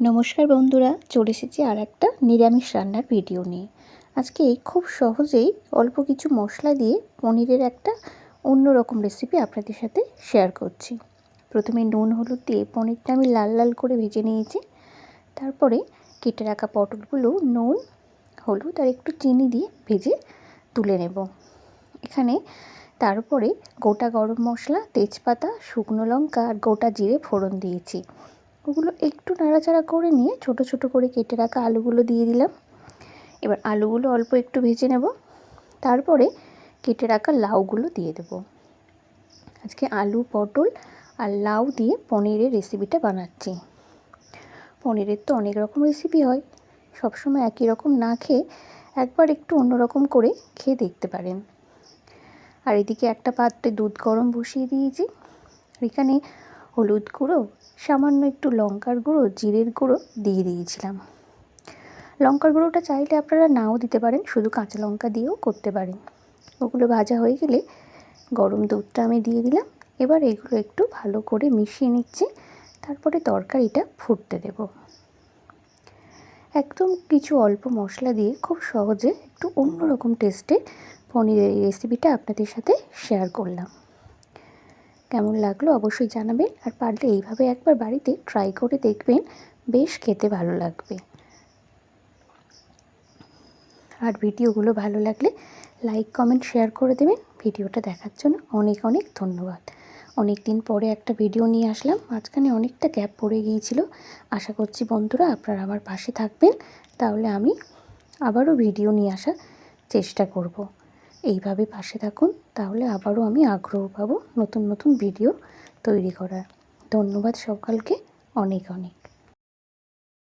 নমস্কার বন্ধুরা, চলে এসেছি আর একটা নিরামিষ রান্নার ভিডিও নিয়ে। আজকে খুব সহজেই অল্প কিছু মশলা দিয়ে পনিরের একটা অন্যরকম রেসিপি আপনাদের সাথে শেয়ার করছি। প্রথমে নুন, হলুদ দিয়ে পনিরটা আমি লাল লাল করে ভেজে নিয়েছি। তারপরে কেটে রাখা পটলগুলো নুন, হলুদ আর একটু চিনি দিয়ে ভেজে তুলে নেব। এখানে তারপরে গোটা গরম মশলা, তেজপাতা, শুকনো লঙ্কা আর গোটা জিরে ফোড়ন দিয়েছি। ওগুলো একটু নাড়াচাড়া করে নিয়ে ছোট ছোট করে কেটে রাখা আলুগুলো দিয়ে দিলাম। এবার আলুগুলো অল্প একটু ভেজে নেব। তারপরে কেটে রাখা লাউগুলো দিয়ে দেব। আজকে আলু, পটল আর লাউ দিয়ে পনিরের রেসিপিটা বানাচ্ছি। পনিরের তো অনেক রকম রেসিপি হয়। সবসময় একই রকম না খেয়ে একবার একটু অন্যরকম করে খেয়ে দেখতে পারেন। আর এদিকে একটা পাত্রে দুধ গরম বসিয়ে দিয়েছি। এখানে হলুদ গুঁড়ো, সামান্য একটু লঙ্কার গুঁড়ো, জিরের গুঁড়ো দিয়ে দিয়েছিলাম। লঙ্কার গুঁড়োটা চাইলে আপনারা নাও দিতে পারেন, শুধু কাঁচা লঙ্কা দিয়েও করতে পারেন। ওগুলো ভাজা হয়ে গেলে গরম দুধটা আমি দিয়ে দিলাম। এবার এগুলো একটু ভালো করে মিশিয়ে নিচ্ছি, তারপরে তরকারিটা ফুটতে দেব। একদম কিছু অল্প মশলা দিয়ে খুব সহজে একটু অন্যরকম টেস্টে পনিরের রেসিপিটা আপনাদের সাথে শেয়ার করলাম। কেমন লাগল অবশ্যই জানাবেন আর পারলে এইভাবে একবার বাড়িতে ট্রাই করে দেখবেন, বেশ খেতে ভালো লাগবে। আর ভিডিওগুলো ভালো লাগলে লাইক কমেন্ট শেয়ার করে দেবেন। ভিডিওটা দেখার জন্য অনেক অনেক ধন্যবাদ। অনেক দিন পরে একটা ভিডিও নিয়ে আসলাম, মাঝখানে অনেকটা গ্যাপ পড়ে গিয়েছিল। আশা করছি বন্ধুরা আপনারা আমার পাশে থাকবেন, তাহলে আমি আবারও ভিডিও নিয়ে আসার চেষ্টা করব। এইভাবে পাশে থাকুন, তাহলে আবারও আমি আগ্রহ পাবো নতুন নতুন ভিডিও তৈরি করার। ধন্যবাদ সকালকে, অনেক অনেক।